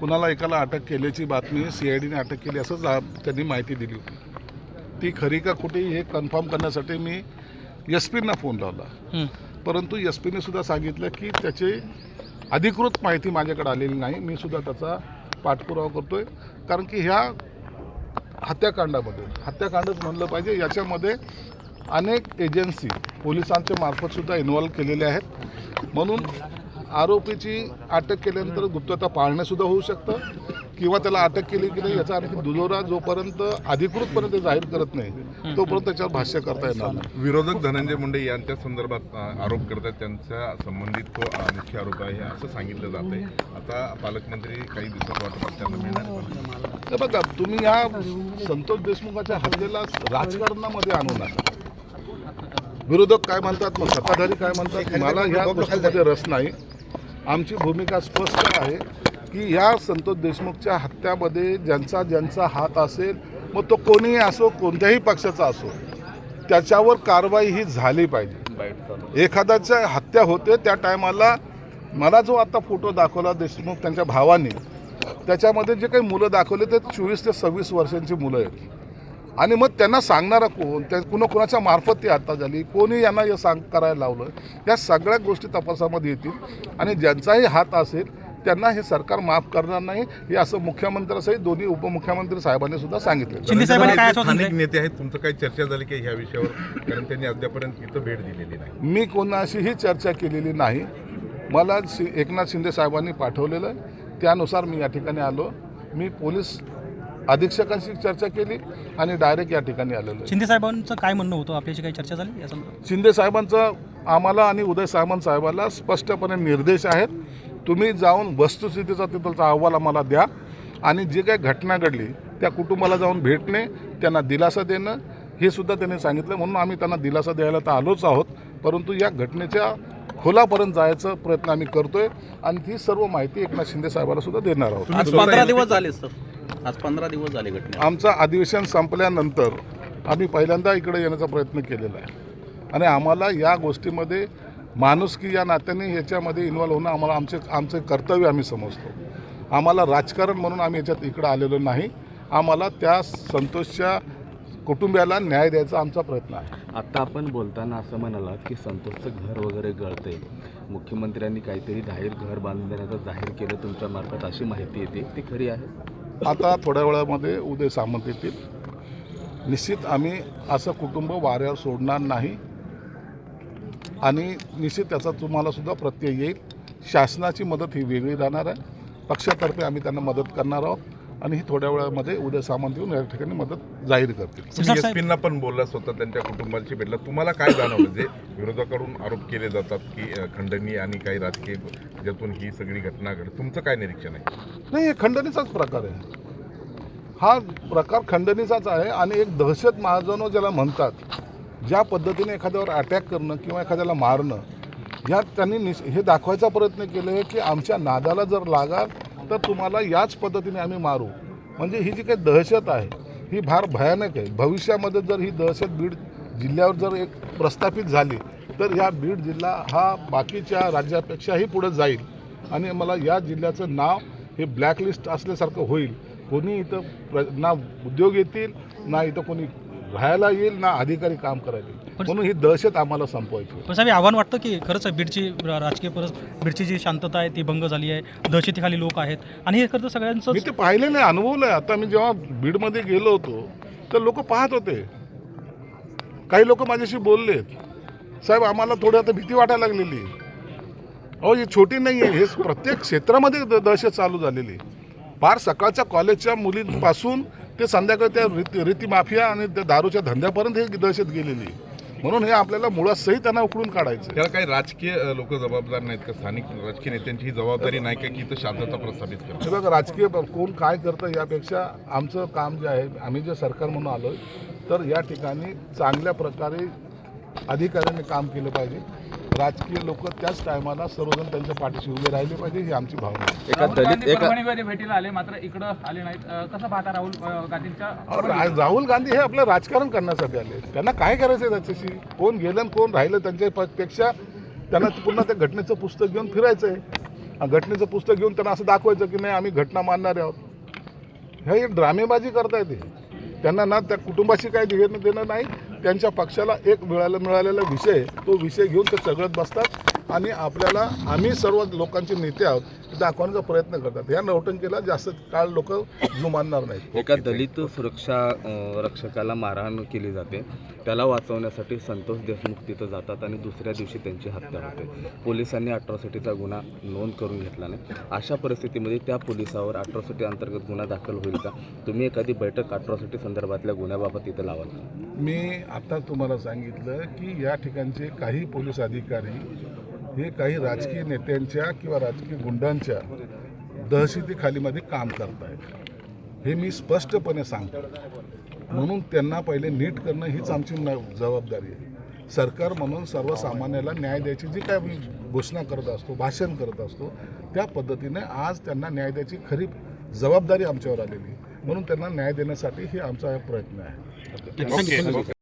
कुणाला एकाला अटक केल्याची बातमी सी आय डीने अटक केली असंच त्यांनी माहिती दिली होती. ती खरी का कुठे हे कन्फर्म करण्यासाठी मी एस पींना फोन लावला. परंतु एस पीने सुद्धा सांगितलं की त्याची अधिकृत माहिती माझ्याकडे आलेली नाही. मी सुद्धा त्याचा पाठपुरावा करतोय. कारण की ह्या हत्याकांडामध्ये हत्याकांडच म्हणलं पाहिजे. याच्यामध्ये अनेक एजन्सी पोलिसांच्या मार्फत सुद्धा इन्व्हॉल्व केलेले आहेत. म्हणून आरोपीची अटक केल्यानंतर गुप्तता पाळणे सुद्धा होऊ शकतं किंवा त्याला अटक केली की नाही याचा आणखी दुजोरा जोपर्यंत अधिकृतपणे ते जाहीर करत नाही तोपर्यंत त्याच्यावर भाष्य करता येणार नाही. विरोधक धनंजय मुंडे यांच्या संदर्भात आरोप करतात त्यांच्या संबंधित तो मुख्य आरोप आहे असं सांगितलं जात आहे आता पालकमंत्री काही दिवसात वाटपात त्यांना मिळणार हे बघा तुम्ही या संतोष देशमुखाच्या हत्येला राजकारणामध्ये आणू नका. विरोधक काय म्हणतात मग सत्ताधारी काय म्हणतात मला या गोष्टीमध्ये रस नाही. आमची भूमिका स्पष्ट आहे की या संतोष देशमुखच्या हत्यामध्ये ज्यांचा ज्यांचा हात असेल मग तो कोणीही असो कोणत्याही पक्षाचा असो त्याच्यावर कारवाई ही झाली पाहिजे. एखाद्याच्या हत्या होते त्या टायमाला मला जो आता फोटो दाखवला देशमुख त्यांच्या भावाने त्याच्यामध्ये जे काही मुलं दाखवले ते चोवीस ते सव्वीस वर्षांची मुलं आहेत. आणि मग त्यांना सांगणारा कोण? त्या कुणा कुणाच्या मार्फत ती हत्या झाली? कोणी यांना हे सांग करायला लावलं? या सगळ्या गोष्टी तपासामध्ये येतील. आणि ज्यांचाही हात असेल त्यांना हे सरकार माफ करणार नाही. हे असं मुख्यमंत्र्यासहित दोन्ही उपमुख्यमंत्री साहेबांनी सुद्धा सांगितलं. शिंदे साहेबांनी काय स्थानिक नेते आहेत. तुमचं काही चर्चा झाली की ह्या विषयावर? कारण त्यांनी अद्यापर्यंत इथं भेट दिलेली नाही. मी कोणाशीही चर्चा केलेली नाही. मला एकनाथ शिंदे साहेबांनी पाठवलेलं त्यानुसार मी या ठिकाणी आलो. मी पोलीस अधीक्षकांशी चर्चा केली आणि डायरेक्ट या ठिकाणी आलेलो शिंदे साहेबांचं काय म्हणणं होतं? आपल्याशी काही चर्चा झाली या संदर्भात शिंदे साहेबांचा आम्हाला आणि उदय सामंत साहेबाला स्पष्टपणे निर्देश आहेत. तुम्ही जाऊन वस्तुस्थितीचा तिथलचा अहवाल आम्हाला द्या आणि जे काही घटना घडली त्या कुटुंबाला जाऊन भेटणे त्यांना दिलासा देणं हे सुद्धा त्यांनी सांगितलं. म्हणून आम्ही त्यांना दिलासा द्यायला तर आलोच आहोत. परंतु या घटनेच्या खोलापर्यंत जायचा प्रयत्न आम्ही करतोय आणि ती सर्व माहिती एकनाथ शिंदे साहेबाला सुद्धा देणार आहोत. आज पंधरा दिवस झाले सर. आज पंधरा दिवस झाले घटने. आमचं अधिवेशन संपल्यानंतर आम्ही पहिल्यांदा इकडे येण्याचा प्रयत्न केलेला आहे. आणि आम्हाला या गोष्टीमध्ये माणुसकी या नात्याने याच्यामध्ये इन्व्हॉल्व होणं आम्हाला आमचे आमचे कर्तव्य आम्ही समजतो. आम्हाला राजकारण म्हणून आम्ही याच्यात इकडं आलेलो नाही. आम्हाला त्या संतोषच्या कुटुंबियाला न्याय द्यायचा आमचा प्रयत्न आहे. आता आपण बोलताना असं म्हणालात की संतोषचं घर वगैरे गळतंय. मुख्यमंत्र्यांनी काहीतरी जाहीर घर बांधून देण्याचं जाहीर केलं तुमच्या मार्फत अशी माहिती येते. ती खरी आहे? आता थोड्या वेळामध्ये उदय सामंत येतील. निश्चित आम्ही असं कुटुंब वाऱ्यावर सोडणार नाही. आणि निश्चित त्याचा तुम्हाला सुद्धा प्रत्यय येईल. शासनाची मदत ही वेगळी राहणार आहे. पक्षातर्फे आम्ही त्यांना मदत करणार आहोत. आणि ही थोड्या वेळामध्ये उदय सामंत येऊन या ठिकाणी मदत जाहीर करतील. सिरसाट एस साहेब पींना पण बोलला स्वतः त्यांच्या कुटुंबाची भेटला. तुम्हाला काय जाणवलं? जे विरोधाकडून आरोप केले जातात की खंडणी आणि काही राजकीय ज्यातून ही सगळी घटना घडते. तुमचं काय निरीक्षण आहे? नाही हे खंडणीचाच प्रकार आहे. हा प्रकार खंडणीचाच आहे आणि एक दहशत महाजनो ज्याला म्हणतात ज्या पद्धतीने एखाद्यावर अटॅक करणं किंवा एखाद्याला मारणं ह्या त्यांनी निश हे दाखवायचा प्रयत्न केले आहे की आमच्या नादाला जर लागाल तर तुम्हाला याच पद्धतीने आम्ही मारू. म्हणजे ही जी काही दहशत आहे ही फार भयानक आहे. भविष्यामध्ये जर ही दहशत बीड जिल्ह्यावर जर एक प्रस्थापित झाली तर या बीड जिल्हा हा बाकीच्या राज्यापेक्षाही पुढे जाईल. आणि मला या जिल्ह्याचं नाव हे ब्लॅकलिस्ट असल्यासारखं होईल. कोणी इथं प्र ना उद्योग येतील ना इथं कोणी राहायला येईल ना अधिकारी काम करायला येईल म्हणून ही दहशत आम्हाला संपवायची. पण साहेब हे आव्हान वाटतं की खरंच बीडची राजकीय परस बीडची जी शांतता आहे ती भंग झाली आहे दहशतीखाली लोक आहेत आणि हे खरं तर सगळ्यांचं मी ते पाहिलेलं आहे अनुभवलं आहे आता मी जेव्हा बीडमध्ये गेलो होतो तर लोक पाहत होते काही लोक माझ्याशी बोललेत साहेब आम्हाला थोडी आता भीती वाटायला लागलेली. अहो ही छोटी नाही आहे हे प्रत्येक क्षेत्रामध्ये द- दहशत चालू झालेली. फार सकाळच्या कॉलेजच्या मुलींपासून ते संध्याकाळी त्या रीती रीती माफिया आणि त्या दारूच्या धंद्यापर्यंत हे दहशत गेलेली म्हणून हे आपल्याला मुळात त्यांना उकळून काढायचं. त्याला काही राजकीय लोक जबाबदार नाहीत का? स्थानिक राजकीय नेत्यांची ही जबाबदारी नाही का की इथं शांतता प्रस्थापित करणं? हे बघा राजकीय कोण काय करतं यापेक्षा आमचं काम जे आहे आम्ही जे सरकार म्हणून आलो तर या ठिकाणी चांगल्या प्रकारे अधिकाऱ्यांनी काम केलं पाहिजे. राजकीय लोक त्याच टायमाला सर्वजण त्यांच्या पाठीशी उभे राहिले पाहिजे ही आमची भावना आहे. एका राहुल दलित गांधी एका परभणीमध्ये भेटीला आले मात्र इकडं आले नाहीत. अं, कसं पाहता राहुल अं, गांधींच्या रा- राहुल गांधी हे आपलं राजकारण करण्यासाठी आले. त्यांना काय करायचं आहे त्याच्याशी? कोण गेलं आणि कोण राहिलं त्यांच्या प- पेक्षा त्यांना पुन्हा त्या घटनेचं पुस्तक घेऊन फिरायचं आहे आणि घटनेचं पुस्तक घेऊन त्यांना असं दाखवायचं की नाही आम्ही घटना मानणारे आहोत. हे ड्रामेबाजी करतायत हे. त्यांना ना त्या कुटुंबाशी काही घेणं देणं नाही त्यांच्या पक्षाला एक मिळाला मिळालेला विषय तो विषय घेऊन ते चघळत बसतात. आणि आपल्याला आम्ही सर्व लोकांचे नेते आहोत दाखवण्याचा प्रयत्न करतात. या नौटंकीला जास्त काळ लोक जुमानणार नाहीत. एका दलित सुरक्षा रक्षकाला मारहाण केली जाते. त्याला वाचवण्यासाठी संतोष देशमुख तिथं जातात आणि दुसऱ्या दिवशी त्यांची हत्या होते. पोलिसांनी अट्रॉसिटीचा गुन्हा नोंद करून घेतला नाही. अशा परिस्थितीमध्ये त्या पोलिसावर अट्रॉसिटी अंतर्गत गुन्हा दाखल होईल का? तुम्ही एखादी बैठक अट्रॉसिटी संदर्भातल्या गुन्ह्याबाबत तिथं लावाल? मी आता तुम्हाला सांगितलं की या ठिकाणचे काही पोलीस अधिकारी हे काही राजकीय नेत्यांच्या किंवा राजकीय गुंडांच्या दहशतीखालीमध्ये काम करत आहेत हे मी स्पष्टपणे सांगतो. म्हणून त्यांना पहिले नीट करणं हीच आमची जबाबदारी आहे. सरकार म्हणून सर्वसामान्याला न्याय द्यायची जी काय मी घोषणा करत असतो भाषण करत असतो त्या पद्धतीने आज त्यांना न्याय द्यायची खरी जबाबदारी आमच्यावर आलेली आहे. म्हणून त्यांना न्याय देण्यासाठी हे आमचा प्रयत्न आहे.